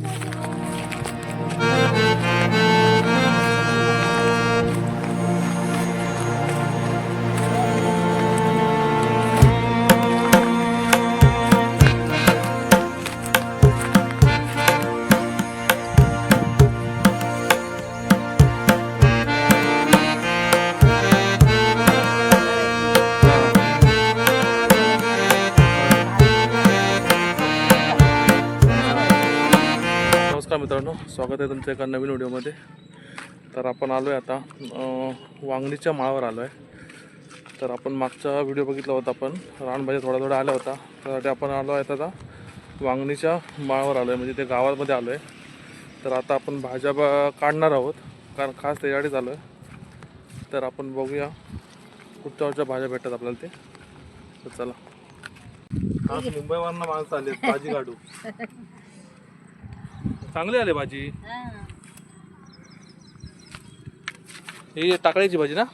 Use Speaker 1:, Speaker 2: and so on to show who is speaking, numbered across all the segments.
Speaker 1: Thank you. स्वागत आहे तुमचं एका नवीन व्हिडिओमध्ये. तर आपण आलो आहे आता वांगणीच्या माळावर आलो आहे तर आपण मागचा व्हिडिओ बघितला होता आपण रानभाज्या थोडा थोडा आला होता. त्यासाठी आपण आलो आहे आता वांगणीच्या माळावर आलो आहे म्हणजे ते गावामध्ये आलो आहे तर आता आपण भाज्या ब काढणार आहोत कारण खास त्याच्यासाठीच आलो आहे. तर आपण बघूया कुठच्या कुठच्या भाज्या भेटतात आपल्याला ते. तर चला. आज मुंबईवरनं माणसं आले भाजी काढू चांगली आले भाजी. ही. टाकळ्याची भाजी ना?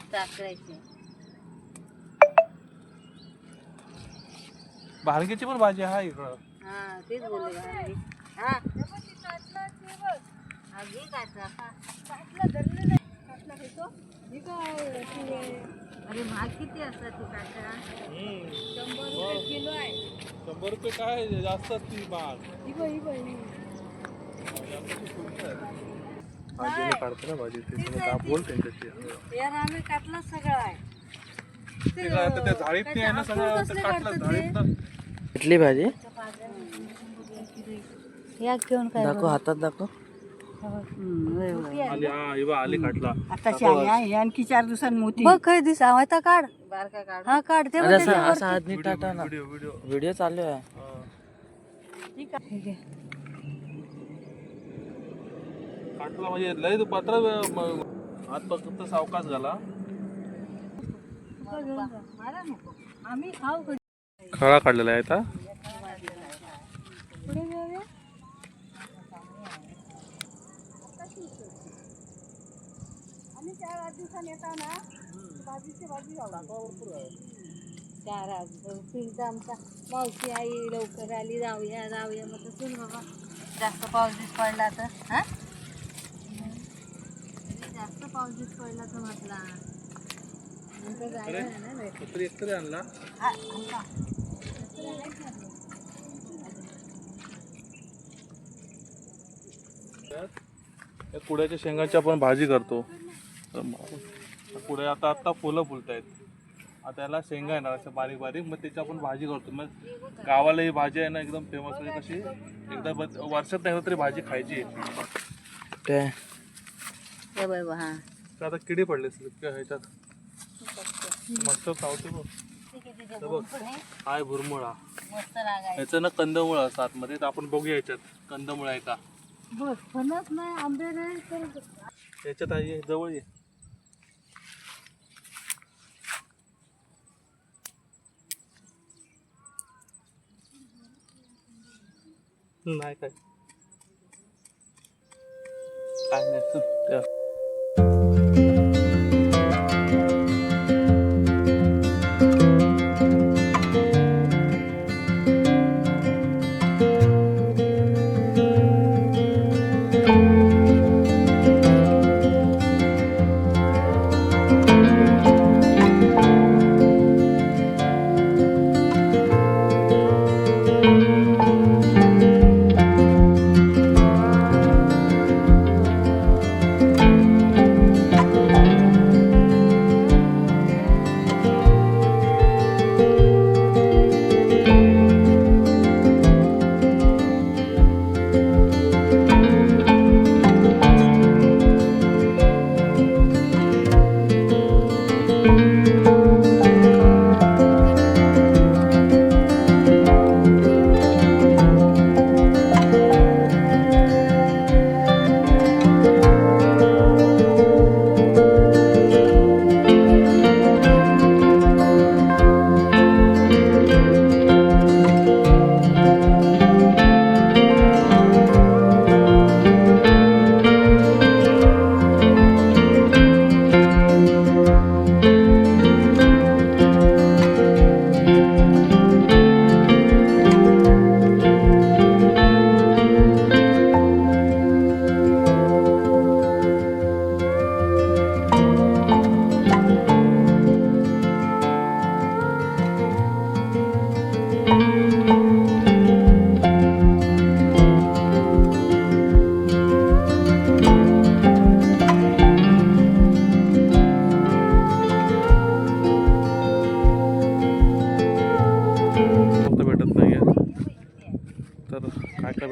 Speaker 1: भारगीची पण भाजी आहे इकडं.
Speaker 2: हा. हा. हा, खा. अरे महाग किती असतात ती शंभर रुपये किलो आहे.
Speaker 1: शंभर रुपये काय जास्त महाग. आजीने काढते ना भाजी बोल त्यांच्याशी
Speaker 2: काटला सगळं
Speaker 3: कुठली भाजी?
Speaker 2: या घेऊन काय
Speaker 3: दाखव हातात दाखव.
Speaker 2: आणखी चार दिवसांनी मोठी बघ काही दिस आता काढ. बारका काढ. हा काढ ते
Speaker 1: व्हिडिओ
Speaker 3: चालू आहे.
Speaker 1: काढला म्हणजे लय पात्र हात फक्त सावकाश झाला. खळा काढलेला आहे आता.
Speaker 2: चार आमचा. मावशी आई लवकर आली. जाऊया जाऊया. मग चल बाबा. जास्त पाऊस पडला तर हा जास्त पाऊस बीस पडला तर म्हटला नंतर जायला नाही ना भेटत.
Speaker 1: तरी एकतरी आणला.
Speaker 2: हा, आणला.
Speaker 1: या कुड्याच्या शेंगाची आपण भाजी करतो. तर मग कुड्या आता आता फुलं फुलत आहेत आता याला शेंगा येणार असं बारीक बारीक. मग त्याची आपण भाजी करतो. मग गावाला ही भाजी आहे ना एकदम फेमस म्हणजे कशी एकदा वर्षात नाही तरी भाजी खायची
Speaker 2: बा, हा.
Speaker 1: तर आता किडे पडले असतील ह्याच्यात. मस्त चावते बघ. हे बघ हाय भुरमुळा.
Speaker 2: मस्त
Speaker 1: याचं ना कंदमुळ असतात आतमध्ये तर आपण बघूया याच्यात कंदमुळ आहे का?
Speaker 2: ह्याच्यात
Speaker 1: याच्यात आहे जवळ ये. नाही काय. काय नाही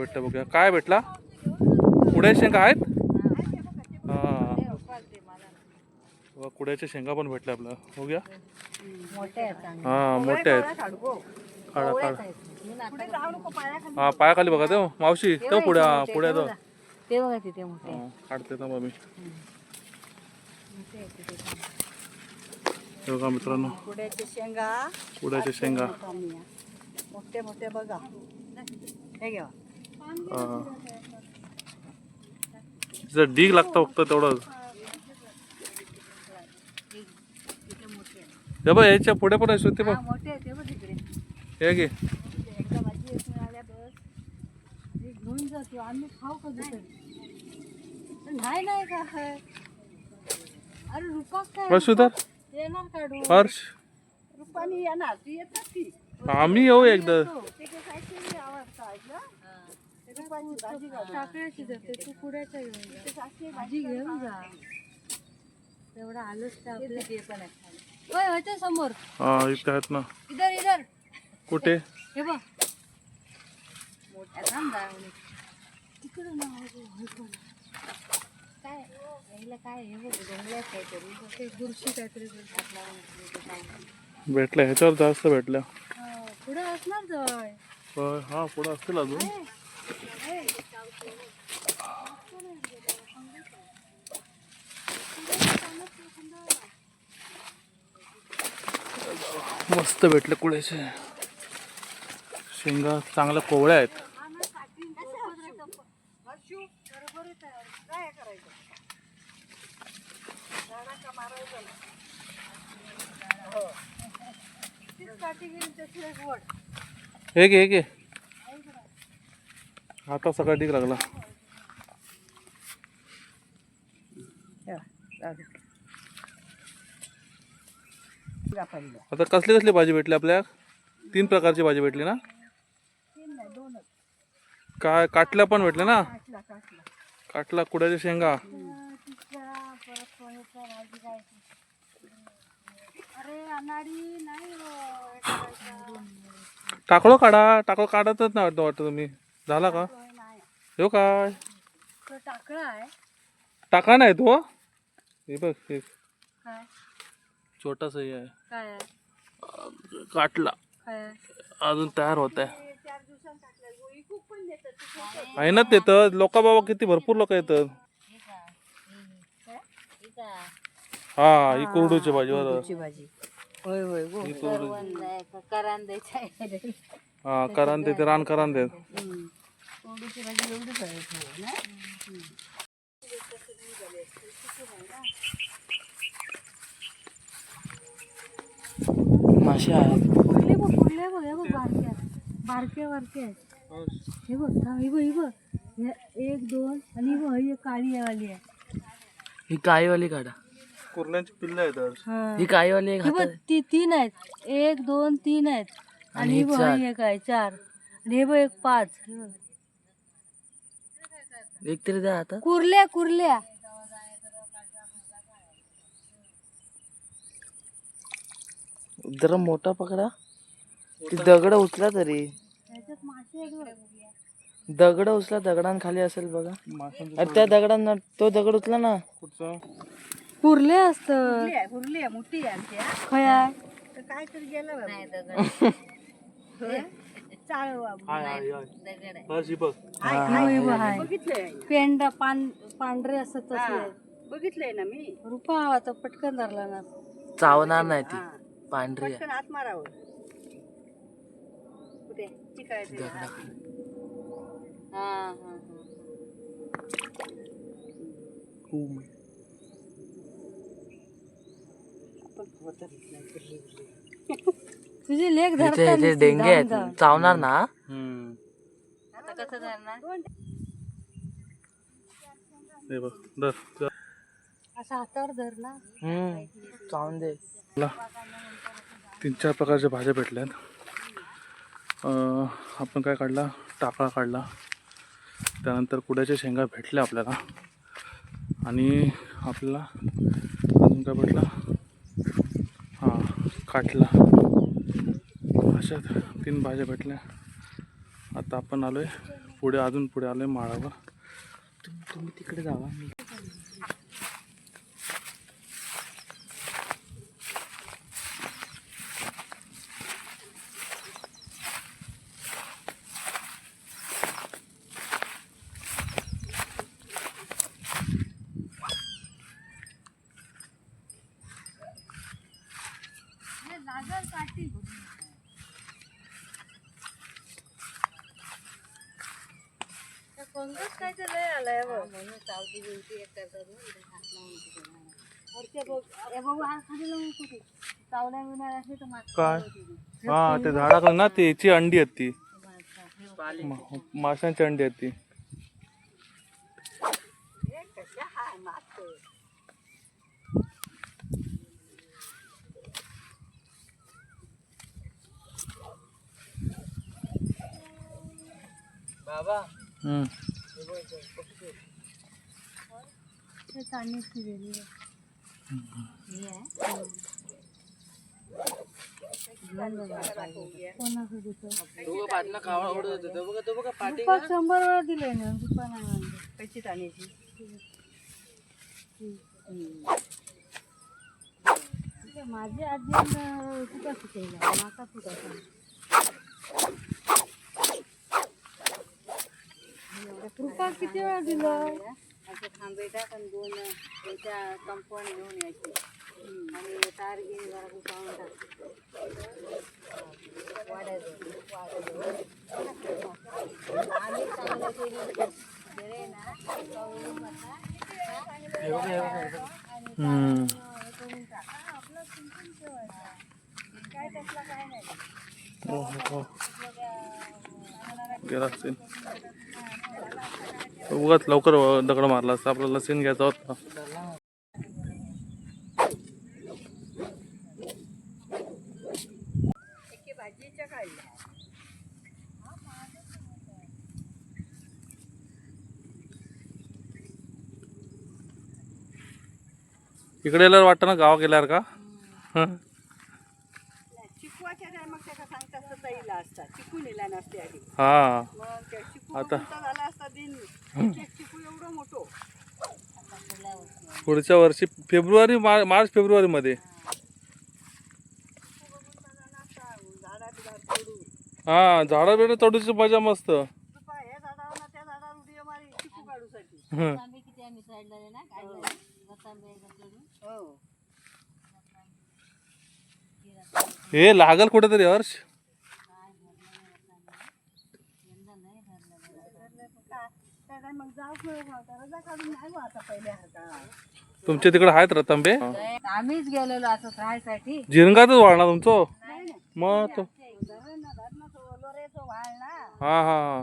Speaker 1: चल, त्या. काय भेटला? कुड्या शेंगा आहेत? हां. कुड्याच्या शेंगा पण भेटल्या आपल्याला.
Speaker 2: आहेत चांगले
Speaker 1: हां मोठे आहेत. काढा काढा. हा पायाखाली बघा तो मावशी
Speaker 2: ते
Speaker 1: पुढ्या
Speaker 2: मोठे,
Speaker 1: पुढ्या
Speaker 2: ते
Speaker 1: काढते ना मी बघा मित्रांनो.
Speaker 4: शेंगा.
Speaker 1: कुड्याच्या शेंगा.
Speaker 4: कमी आहे. मोठे मोठे बघा. हे घ्या.
Speaker 1: जर डीग लागतं फक्त तेवढं. हे बघ याच्यापुढे पण आहे ते बघ.
Speaker 2: हा,
Speaker 1: हे घे. हर्ष.
Speaker 4: ती
Speaker 1: आम्ही येऊ एकदा.
Speaker 2: जाते तू कुड्याच्या घेऊन भाजी घेऊन जा. तेवढं आलंच तर आपल्या ते पण आहे. होय होते समोर.
Speaker 1: हा इथे आहेत ना.
Speaker 2: इधर इधर.
Speaker 1: कुठे?
Speaker 2: हे बघ. मोठ्या थांब तिकडं ना. काय? यायला काय हे बघ जंगलात काहीतरी. ते बुरशी काहीतरी हात लावून उचलली ते काय.
Speaker 1: भेटल्या ह्याच्यावर जास्त भेटल्या.
Speaker 2: हा, पुढं असणार जवळ.
Speaker 1: हा पुढे असतील अजून. मस्त भेटले कुळ्याचे शेंगा चांगल्या कोवळ्या आहेत. हे घे हे घे. आता सगळा ठीक लागला. आता कसली कसली भाजी भेटली आपल्या? तीन प्रकारची भाजी भेटली ना. काय काटल्या पण भेटल्या ना?
Speaker 4: काटला,
Speaker 1: कुड्याच्या शेंगा.
Speaker 2: हो.
Speaker 1: टाकलो काढा टाकलो काढतच नाही वाटतं वाटतं तुम्ही. झाला का? हो काय?
Speaker 2: तो टाकळा आहे.
Speaker 1: टाका नाही तो? हे बघ हे.
Speaker 2: काय?
Speaker 1: छोटासा हे आहे.
Speaker 2: काय आहे?
Speaker 1: काटला.
Speaker 2: काय आहे?
Speaker 1: अजून तयार होत आहे. मेहनत येतं लोक बाबा किती भरपूर लोक येतात. हा ही कुरडूची भाजी बरोबर.
Speaker 4: भाजी. होय होय गो
Speaker 2: आहे करांद्याचं आहे.
Speaker 1: हा करान देते रान करान देत
Speaker 4: कोरडूची भाजी एवढीच आहे ना
Speaker 3: मासे आहेत.
Speaker 2: कुठले बघ कुठले बघ हे बघ बारक्या बारक्या बारक्या आहेत. हे बघ थांब, हे बघ हे बघ. हे एक दोन आणि हे बघ ही काळी वाली आहे.
Speaker 3: ही काळीवाली काढा.
Speaker 1: कुर्ल्यांची पिल्ल येतात
Speaker 2: हा.
Speaker 3: ही काळीवाली एक
Speaker 2: हे बघ
Speaker 3: हातात
Speaker 2: ती तीन आहेत. एक दोन तीन आहेत. आणि ही बघ
Speaker 3: चार.
Speaker 2: एक आहे चार. आणि हे बघ एक पाच.
Speaker 3: एक तरी द्या आता.
Speaker 2: कुर्ल्या कुर्ल्या.
Speaker 3: जरा मोठा पकडा. ती दगड उचला तरी. दगड उचला दगडां खाली असेल बघा. अरे त्या दगडांना तो दगड उचला ना.
Speaker 1: कुठचा?
Speaker 2: कुर्ले असत.
Speaker 4: कुरली मोठी
Speaker 2: खया.
Speaker 4: काय तरी गेलं बाबा. चाळ बाबा.
Speaker 1: हाय हाय हाय. हर्ष ही बघ
Speaker 2: पेंडा पान पांढरे असत
Speaker 4: बघितलंय ना मी.
Speaker 2: रुपा आता पटकन धरला ना.
Speaker 3: चावणार नाही ती
Speaker 4: हा.
Speaker 3: पांढरी आहे.
Speaker 4: पटकन हात मारावं. कुठे? तरी हात.
Speaker 2: हा हा
Speaker 4: आपण.
Speaker 2: तुझे लेख
Speaker 3: इथे डेंगे आहेत. चावणार ना?
Speaker 1: हम्म
Speaker 2: आता कसं धरणार?
Speaker 1: हे बघ धर. धर.
Speaker 2: असं हातावर धर ना.
Speaker 3: हम्म चावून दे.
Speaker 1: तीन चार प्रकारच्या भाज्या भेटल्यात. अं, आपण काय काढला? टाकळा काढला. त्यानंतर कुड्याच्या शेंगा भेटल्या आपल्याला. आणि आपल्याला अजून काय भेटला? हां काटला. अशा तीन भाज्या भेटल्या. आता आपण आलो आहे पुढे अजून पुढे आलोय माळावर.
Speaker 3: तुम्ही तुम्ही तिकडे जावा. मी
Speaker 2: लागल काठी काय ते लय आलाय बघ म्हणून चावती बिवती एक करतात तर
Speaker 1: काय? हा ते झाडाकडे ना त्याची अंडी आहेत ती
Speaker 2: हे.
Speaker 1: मा- माशांची अंडी आहेत ती
Speaker 3: बाबा
Speaker 1: हम्म.
Speaker 2: आहे. शंभर वेळा दिले ना रुपा
Speaker 4: ताण्याची
Speaker 2: माझी आजी तुका शिकवला माका तुका रुपा किती वेळा दिलं
Speaker 4: असे थांबे टाक आणि दोन त्याच्या कंपाऊंड घेऊन यायचे आणि तार घेऊन जरा गुंतवून टाक आम्ही चांगलं केली जरे ना
Speaker 1: हम्म. हो, हो, हो. गेला उगाच लवकर दगड मारला असता. आपल्याला सीन घ्यायचा होता. इकडे वाटतं ना गावा गेल्यावर का? हं.
Speaker 4: ताईला नसते आधी.
Speaker 1: हा.
Speaker 4: मग त्या चिकू
Speaker 1: आता-
Speaker 4: कोणता झाला असता दिन. एक एक चिकू एवढं मोठं.
Speaker 1: पुढच्या वर्षी फेब्रुवारी मार मार्च फेब्रुवारी मध्ये
Speaker 4: तोडून
Speaker 1: हा झाडं बिडं तोडूची मजा मस्त.
Speaker 4: रुपा हे झाडावर ना त्या झाडावर उडी मारी चिकू काढूसाठी.
Speaker 1: हं.
Speaker 2: तांबे किती आम्ही साईडला ना काढले तांबे
Speaker 4: हो.
Speaker 1: हे लागल कुठेतरी हर्ष. तुमच्या तिकडे आहेत रतंबे?
Speaker 2: आम्हीच गेलेलो असं खायसाठी
Speaker 1: झिरंगातच वाढणार तुमचं? मग तो हा हा हा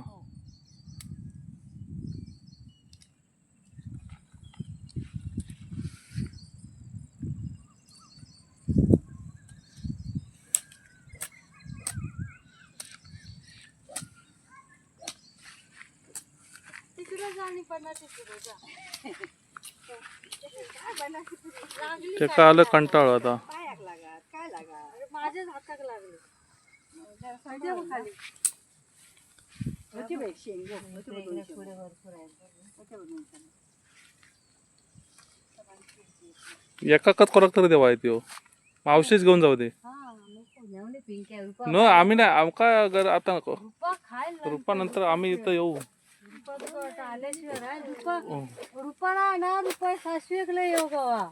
Speaker 2: तिकडे जा आणि पन्नास तिकडे जा
Speaker 1: ते काय आलं कंटाळ आता.
Speaker 2: माझ्याच हाताक लागले
Speaker 4: दोनशे.
Speaker 1: एकाकच करक तरी देवा येते हो. मावशीच घेऊन जाऊ दे. न आम्ही नाही आमका आता
Speaker 2: रुपा
Speaker 1: नंतर आम्ही इथं येऊ.
Speaker 2: ना रुपये सासवेकले येऊ गवा.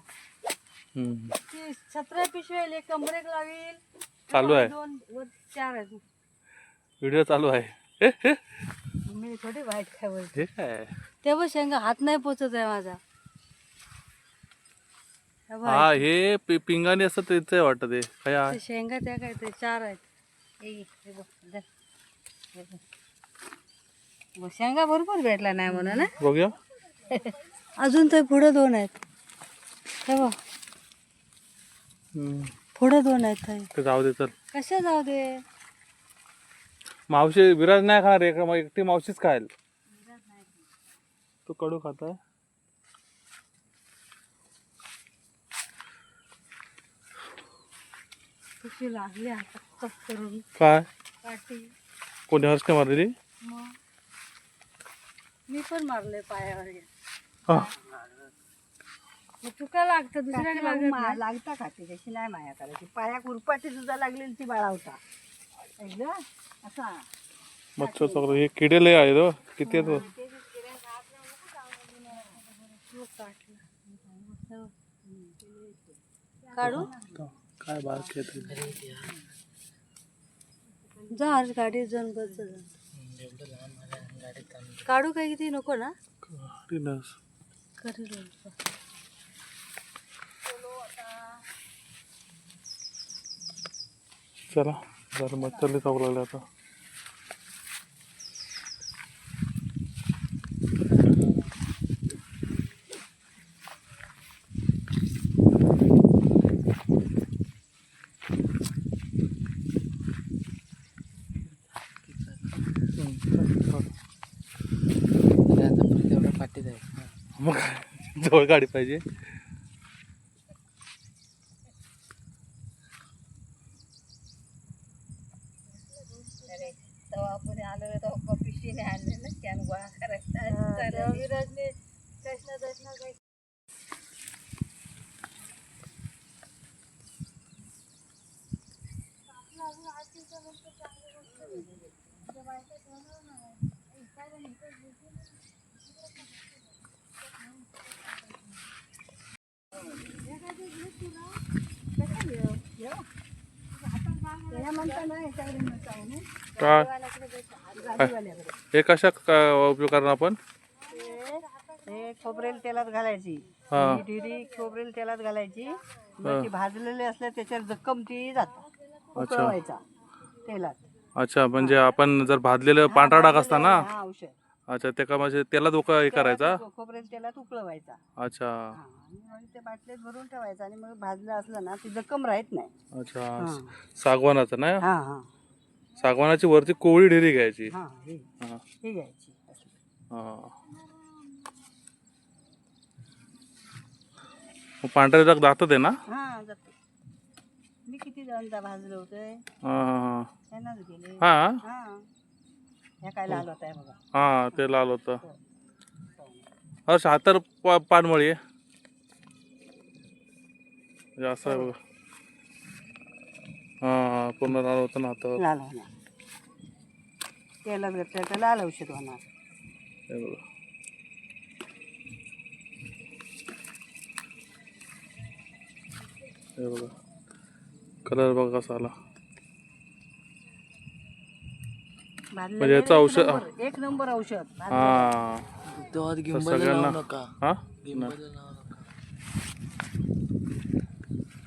Speaker 2: सतरा पिशवेल कमरेक लागेल
Speaker 1: चालू आहे.
Speaker 2: दोन चार आहेत.
Speaker 1: व्हिडिओ चालू आहे.
Speaker 2: मी थोडी वाईट काय बोलते.
Speaker 1: हे काय?
Speaker 2: ते बघ शेंगा हात नाही पोचत आहे माझा. हे
Speaker 1: हा पि- पिंगाणी असतं तेच आहे वाटत आहे?
Speaker 2: ते शेंगा त्या काय ते चार आहेत हे घे, हे बघ, धर. हे बघ. बघ, शेंगा भरपूर भेटला नाही म्हणून
Speaker 1: बघूया.
Speaker 2: अजून तर पुढं दोन आहेत. हे बघ. पुढं दोन आहेत ताई.
Speaker 1: जाऊ दे चल.
Speaker 2: कशा जाऊ दे?
Speaker 1: मावशी विराज नाही खाणार एक एकटी मावशीच खायला तू कडू खाताय
Speaker 2: कशी लागली करून.
Speaker 1: काय? कोणी हर्षने मारलेली?
Speaker 2: मग?
Speaker 4: मी पण मारले पायावर
Speaker 1: हा.
Speaker 2: चुका लागतं दुसऱ्याला लागत नाही.
Speaker 4: लागता का ती तशी नाही माया करायची पाया कुरपाटी सुद्धा लागलेली ती बाळावता ऐकलं? असा
Speaker 1: मच्छर सगळं हे किडे लय आहेत हो. किती आहेत हो.
Speaker 2: काढू
Speaker 1: काय बारके आहेत हे.
Speaker 2: जा आज गाडी जाऊन बस जा. काढू काय किती? नको ना. करी
Speaker 1: चला जरा मच्छर लय चावू लागले आता. जवळ गाडी पाहिजे
Speaker 4: अरे तेव्हा आपण आलो तेव्हा कॉफीशीने आणले ना कॅन गोळा करायचा
Speaker 2: विराजने कृष्ण दर्शन काही
Speaker 1: काय हे कशा उपयोग करणार आपण?
Speaker 4: हे खोबरेल तेलात घालायची.
Speaker 1: हा.
Speaker 4: खोबरेल तेलात घालायची. मग ती भाजलेली असल्या त्याच्यावर जक्कम ती जात. उकळवायचा तेलात.
Speaker 1: अच्छा म्हणजे आपण जर भाजलेलं पांढरा डाग असता ना?
Speaker 4: हा औषध.
Speaker 1: अच्छा ते का म्हणजे त्याला धोका हे करायचा?
Speaker 4: खोबरेल तेलात उकळवायचा.
Speaker 1: अच्छा.
Speaker 4: हा, आणि मग ते बाटलीत भरून ठेवायचं आणि मग भाजलं असलं ना ती जखम राहत नाही.
Speaker 1: अच्छा.
Speaker 4: हा.
Speaker 1: सागवानाचं ना
Speaker 4: हा हा.
Speaker 1: सागवानाची वरती कोवळी ढेरी घ्यायची.
Speaker 4: हा ही
Speaker 1: हा.
Speaker 4: ही घ्यायची. असली.
Speaker 1: हा. मग पांढरे डाग दातात आहे ना?
Speaker 4: हा जाते मी किती जणांचा भाजलं होतंय
Speaker 1: हा हा
Speaker 4: त्यांनाच गेले.
Speaker 1: हा?
Speaker 4: हा. ह्या काय लाल होत आहे बघा.
Speaker 1: हा ते लाल होतं. हर्ष हातर पा- पानमळी आहे. म्हणजे असं आहे बघा. हा हा पूर्ण लाल होतं ना
Speaker 4: लाल होणार. तेलात घातलं तर लाल औषध होणार.
Speaker 1: हे बघा. हे बघा. कलर बघा कसा आला. म्हणजे याचं
Speaker 4: एक
Speaker 1: औषध-
Speaker 4: नंबर- एक नंबर औषध.
Speaker 1: हा.
Speaker 3: तो
Speaker 1: तर
Speaker 3: गिंबल
Speaker 1: सगळ्यांना
Speaker 3: नका.
Speaker 1: हा?
Speaker 3: गिंबल लावू नका.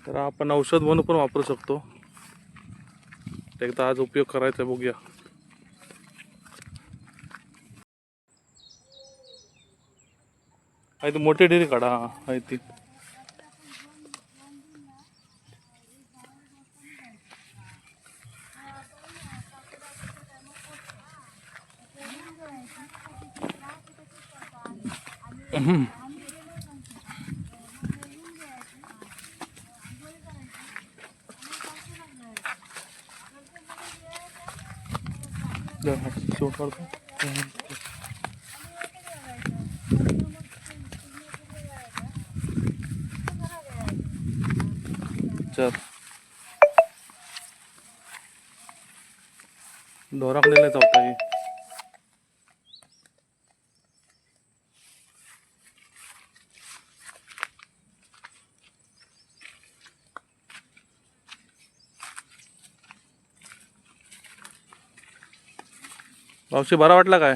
Speaker 1: तर आपण औषध म्हणून पण वापरू शकतो. एकदा आज उपयोग करायचा आहे, बघूया आहे ती मोठी डेरी काढा आहे ती हम्म. जा, पडतो शिवून काढतो. चल ढोराकडे हे मावशी बरा वाटला काय?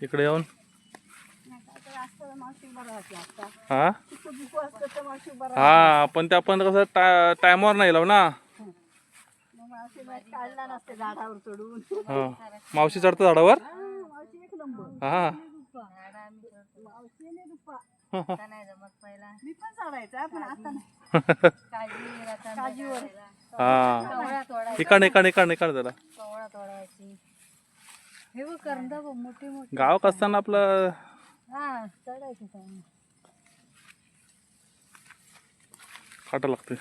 Speaker 1: इकडे येऊन? हा? हा पण ते आपण कसं टा टायमावर नाही लाव ना?
Speaker 4: मावशी मग झाडावर
Speaker 1: हा. मावशी चढतं झाडावर?
Speaker 4: एक
Speaker 1: हा.
Speaker 2: नाही
Speaker 1: हा इकडे इकडे इकडे इकडे जरा
Speaker 2: हे बघ करंदा बघ मोठी मोठी.
Speaker 1: गाव असताना आपलं
Speaker 2: हा चढायची
Speaker 1: लागते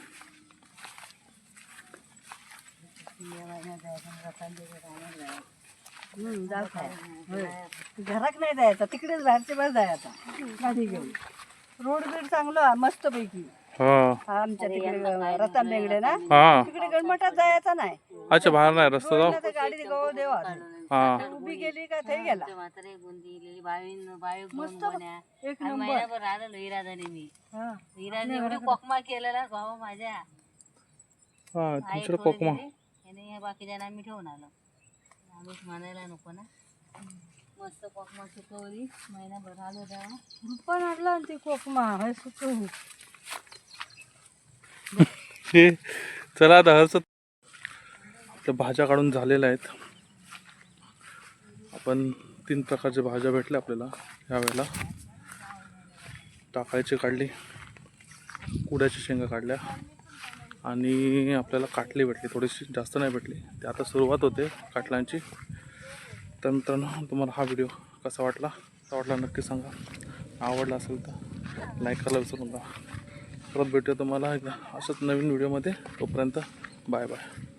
Speaker 4: हम्म, जाऊ काय होय. घरात नाही जायचं तिकडेच बाहेरचे बाहेर जायचा. गाडी घेऊन. रोड बीड चांगलं मस्त पैकी
Speaker 1: हा.
Speaker 4: आमच्या तिकडे रतन बेंगडे ना?
Speaker 1: हा.
Speaker 4: तिकडे गणमठात जायचा नाही.
Speaker 1: अच्छा बाहेर नाही रस्ता जाऊ.
Speaker 4: गाडी देवा.
Speaker 1: हा.
Speaker 4: उभी गेली का थंय गेला.
Speaker 2: म्हातारे बुंदी बावीन बावी
Speaker 4: मस्त एक
Speaker 2: आणि
Speaker 4: नंबर.
Speaker 2: महिनाभर राहिलेलो इरादाने मी.
Speaker 4: हा.
Speaker 2: इराने एवढी कोकमा केलेला भाऊ माझ्या.
Speaker 1: हा
Speaker 2: आई
Speaker 1: तुमच्याकडे
Speaker 2: थोडी
Speaker 1: कोकमा.
Speaker 2: दिली, आणि आम्ही ठेवून आलो. आम्हीच म्हणायला नको ना. मस्त कोकमा सुकवली महिनाभर आलो तेव्हा.
Speaker 4: रुपा आणला आणि ती कोकमा हे सुकवून
Speaker 1: हे चला आता हर्ष भाज्या काढून झालेल्या आहेत. आपण तीन प्रकारच्या भाज्या भेटल्या आपल्याला ह्यावेळेला. टाकायची काढली कुड्याची शेंगा काढल्या आणि आपल्याला काटली भेटली थोडीशी जास्त नाही भेटली. ते आता सुरुवात होते काटल्यांची. तर मित्रांनो तुम्हाला हा व्हिडिओ कसा वाटला? कसा वाटला नक्की सांगा. आवडला असेल तर लाईक करायला विसरू नका. परत भेटूया तुम्हाला एकदा असंच नवीन व्हिडिओमध्ये. तोपर्यंत बाय बाय.